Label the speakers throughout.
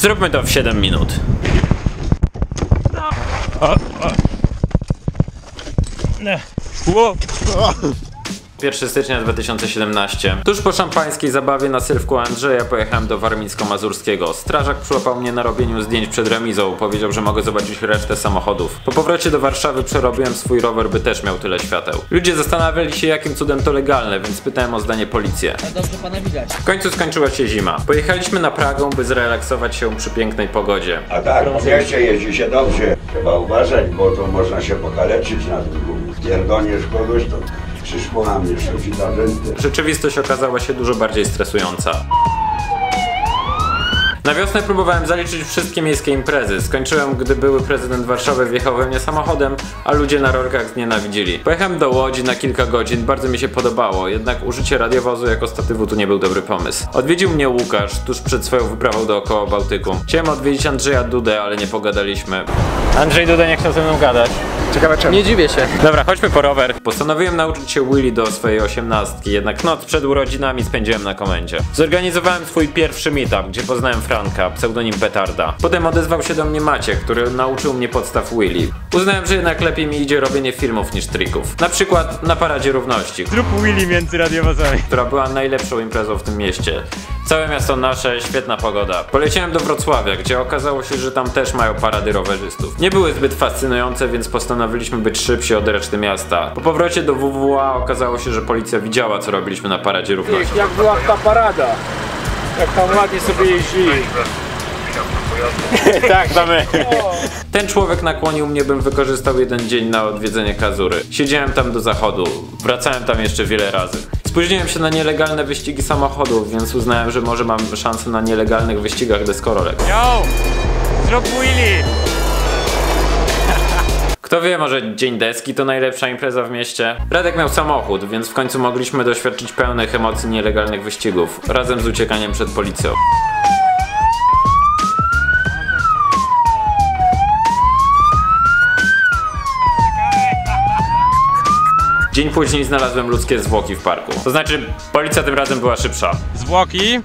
Speaker 1: Zróbmy to w 7 minut. 1 stycznia 2017. Tuż po szampańskiej zabawie na sylwku Andrzeja pojechałem do Warmińsko-Mazurskiego. Strażak przyłapał mnie na robieniu zdjęć przed remizą. Powiedział, że mogę zobaczyć resztę samochodów. Po powrocie do Warszawy przerobiłem swój rower, by też miał tyle świateł. Ludzie zastanawiali się, jakim cudem to legalne, więc pytałem o zdanie policję.
Speaker 2: Dobrze pana widać.
Speaker 1: W końcu skończyła się zima. Pojechaliśmy na Pragę, by zrelaksować się przy pięknej pogodzie.
Speaker 3: A tak, po mieście jeździ się dobrze. Trzeba uważać, bo to można się pokaleczyć na tym gumiu. Pierdoniesz kogoś, to przyszponami jeszcze ci da ręce.
Speaker 1: Rzeczywistość okazała się dużo bardziej stresująca. Na wiosnę próbowałem zaliczyć wszystkie miejskie imprezy. Skończyłem, gdy były prezydent Warszawy wjechał we mnie samochodem, a ludzie na rolkach znienawidzili. Pojechałem do Łodzi na kilka godzin, bardzo mi się podobało, jednak użycie radiowozu jako statywu tu nie był dobry pomysł. Odwiedził mnie Łukasz tuż przed swoją wyprawą dookoła Bałtyku. Chciałem odwiedzić Andrzeja Dudę, ale nie pogadaliśmy. Andrzej Duda nie chciał ze mną gadać.
Speaker 4: Ciekawe czemu.
Speaker 2: Nie dziwię się.
Speaker 1: Dobra, chodźmy po rower. Postanowiłem nauczyć się Willy do swojej osiemnastki, jednak noc przed urodzinami spędziłem na komendzie. Zorganizowałem swój pierwszy meetup, gdzie poznałem Franka, pseudonim Petarda. Potem odezwał się do mnie Maciek, który nauczył mnie podstaw Willy. Uznałem, że jednak lepiej mi idzie robienie filmów niż trików. Na przykład na Paradzie Równości,
Speaker 4: Zrób Willy między radiowozami.
Speaker 1: która była najlepszą imprezą w tym mieście. Całe miasto nasze, świetna pogoda. Poleciałem do Wrocławia, gdzie okazało się, że tam też mają parady rowerzystów. Nie były zbyt fascynujące, więc postanowiliśmy być szybsi od reszty miasta. Po powrocie do WWA okazało się, że policja widziała, co robiliśmy na paradzie równości.
Speaker 4: Jak była ta parada. Jak tam ładnie sobie jeździli. tak, to my.
Speaker 1: Ten człowiek nakłonił mnie, bym wykorzystał jeden dzień na odwiedzenie Kazury. Siedziałem tam do zachodu, wracałem tam jeszcze wiele razy. Spóźniłem się na nielegalne wyścigi samochodów, więc uznałem, że może mam szansę na nielegalnych wyścigach deskorolek.
Speaker 4: Yo! Zrób Willy!
Speaker 1: Kto wie, może Dzień Deski to najlepsza impreza w mieście? Radek miał samochód, więc w końcu mogliśmy doświadczyć pełnych emocji nielegalnych wyścigów, razem z uciekaniem przed policją. Dzień później znalazłem ludzkie zwłoki w parku. To znaczy, policja tym razem była szybsza.
Speaker 4: Zwłoki.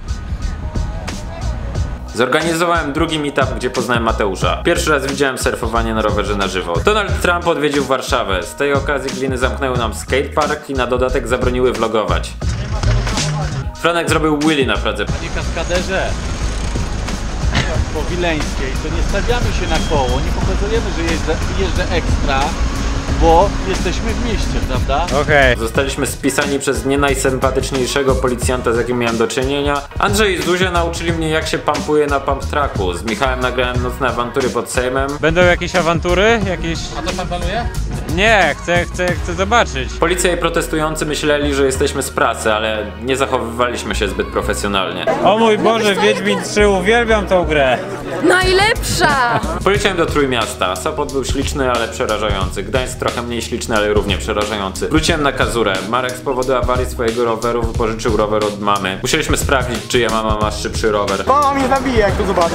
Speaker 1: Zorganizowałem drugi meetup, gdzie poznałem Mateusza. Pierwszy raz widziałem surfowanie na rowerze na żywo. Donald Trump odwiedził Warszawę. Z tej okazji gliny zamknęły nam skatepark i na dodatek zabroniły vlogować. Franek zrobił Willy na Pradze.
Speaker 5: Panie kaskaderze, po Wileńskiej, to nie stawiamy się na koło, nie pokazujemy, że jeżdżę, jeżdżę ekstra, bo jesteśmy w mieście, prawda?
Speaker 4: Okej.
Speaker 1: Zostaliśmy spisani przez nie najsympatyczniejszego policjanta, z jakim miałem do czynienia. Andrzej i Zuzia nauczyli mnie, jak się pampuje na pump tracku. Z Michałem nagrałem nocne awantury pod Sejmem.
Speaker 4: Będą jakieś awantury? Jakieś...
Speaker 5: A to pan planuje?
Speaker 4: Nie, chcę, chcę, chcę zobaczyć.
Speaker 1: Policja i protestujący myśleli, że jesteśmy z pracy, ale nie zachowywaliśmy się zbyt profesjonalnie.
Speaker 4: O mój Boże, Wiedźmin 3, uwielbiam tą grę.
Speaker 6: Najlepsza!
Speaker 1: Poleciałem do Trójmiasta. Sopot był śliczny, ale przerażający. Gdańsk trochę mniej śliczny, ale równie przerażający. Wróciłem na Kazurę. Marek z powodu awarii swojego roweru wypożyczył rower od mamy. Musieliśmy sprawdzić, czyja mama ma szybszy rower.
Speaker 4: Mama mnie zabije, jak to zobaczę.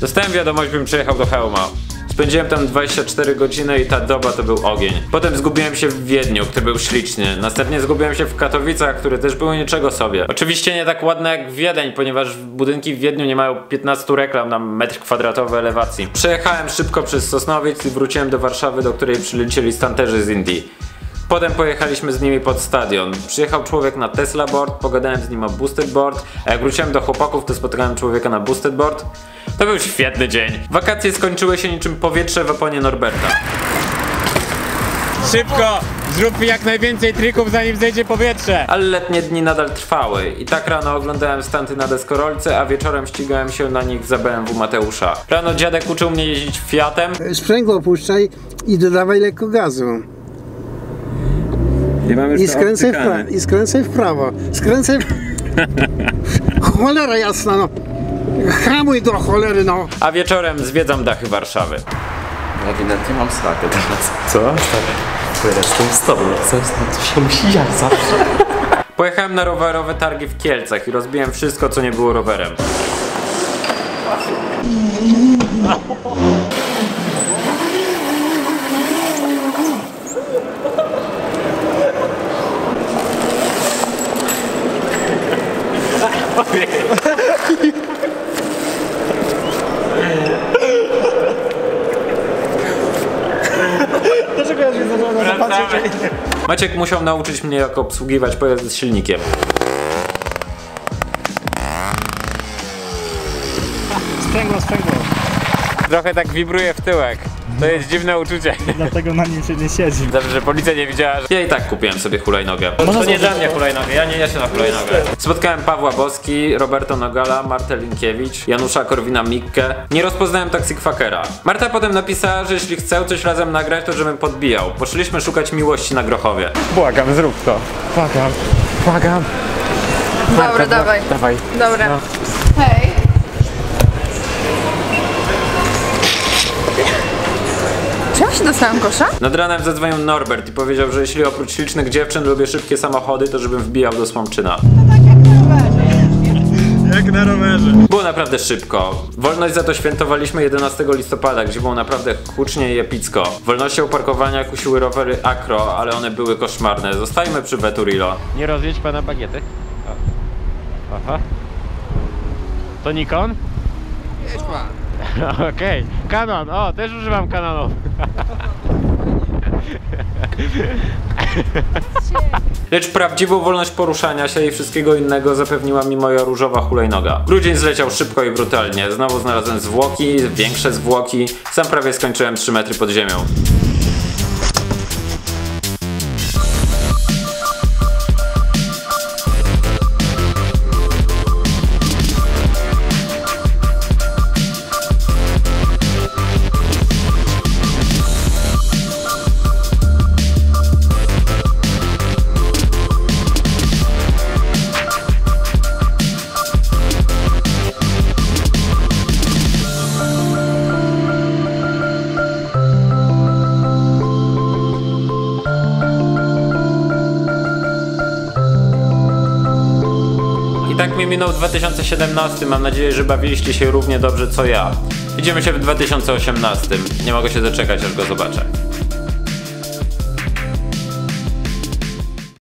Speaker 1: Dostałem wiadomość, bym przyjechał do Chełma. Spędziłem tam 24 godziny i ta doba to był ogień. Potem zgubiłem się w Wiedniu, który był śliczny. Następnie zgubiłem się w Katowicach, które też były niczego sobie. Oczywiście nie tak ładne jak Wiedeń, ponieważ budynki w Wiedniu nie mają 15 reklam na metr kwadratowy elewacji. Przejechałem szybko przez Sosnowiec i wróciłem do Warszawy, do której przylecieli stanterzy z Indii. Potem pojechaliśmy z nimi pod stadion. Przyjechał człowiek na Tesla board, pogadałem z nim o boosted board, a jak wróciłem do chłopaków, to spotkałem człowieka na boosted board. To był świetny dzień. Wakacje skończyły się niczym powietrze w oponie Norberta.
Speaker 4: Szybko! Zrób jak najwięcej trików, zanim zejdzie powietrze.
Speaker 1: Ale letnie dni nadal trwały i tak rano oglądałem stanty na deskorolce, a wieczorem ścigałem się na nich za BMW Mateusza. Rano dziadek uczył mnie jeździć Fiatem,
Speaker 7: sprzęgło opuszczaj i dodawaj lekko gazu. I skręcaj, w pra- I skręcaj w prawo. Skręcaj w... Cholera jasna, no. Hamuj do cholery, no.
Speaker 1: a wieczorem zwiedzam dachy Warszawy.
Speaker 8: Ja ewidentnie mam strakę teraz. Co? Bo ja jestem z tobą, no się musi jak zawsze.
Speaker 1: Pojechałem na rowerowe targi w Kielcach i rozbiłem wszystko, co nie było rowerem. Maciek musiał nauczyć mnie jak obsługiwać pojazd z silnikiem.
Speaker 2: Sprzęgło, sprzęgło.
Speaker 4: Trochę tak wibruje w tyłek. To jest dziwne uczucie.
Speaker 2: Dlatego na nim się nie siedzi.
Speaker 1: Dobrze, że policja nie widziała, że... Ja i tak kupiłem sobie hulajnogę. To nie dla mnie hulajnogę, ja nie jeżdżę na hulajnogę. Spotkałem Pawła Boski, Roberto Nogala, Martę Linkiewicz, Janusza Korwina-Mikke. Nie rozpoznałem taksykfakera. Marta potem napisała, że jeśli chcę coś razem nagrać, to żebym podbijał. Poszliśmy szukać miłości na Grochowie.
Speaker 4: Błagam, zrób to. Błagam, błagam.
Speaker 6: Dobra, dawaj.
Speaker 4: Dawaj.
Speaker 6: Dobra. Hej. Dostałam kosza?
Speaker 1: Nad ranem zadzwonił Norbert i powiedział, że jeśli oprócz ślicznych dziewczyn lubię szybkie samochody, to żebym wbijał do Słomczyna.
Speaker 4: Jak na rowerze.
Speaker 1: Było naprawdę szybko. Wolność za to świętowaliśmy 11 listopada, gdzie było naprawdę hucznie i epicko. Wolnością parkowania kusiły rowery Acro, ale one były koszmarne. Zostajmy przy Veturilo.
Speaker 4: Nie rozjedź pana bagiety. O. Aha. To Nikon? Jedź pan. Okej. Canon, o, też używam Canonów.
Speaker 1: Lecz prawdziwą wolność poruszania się i wszystkiego innego zapewniła mi moja różowa hulajnoga. Grudzień zleciał szybko i brutalnie. Znowu znalazłem zwłoki, większe zwłoki. Sam prawie skończyłem 3 metry pod ziemią. I tak mi minął 2017. Mam nadzieję, że bawiliście się równie dobrze co ja. Widzimy się w 2018. Nie mogę się doczekać, aż go zobaczę.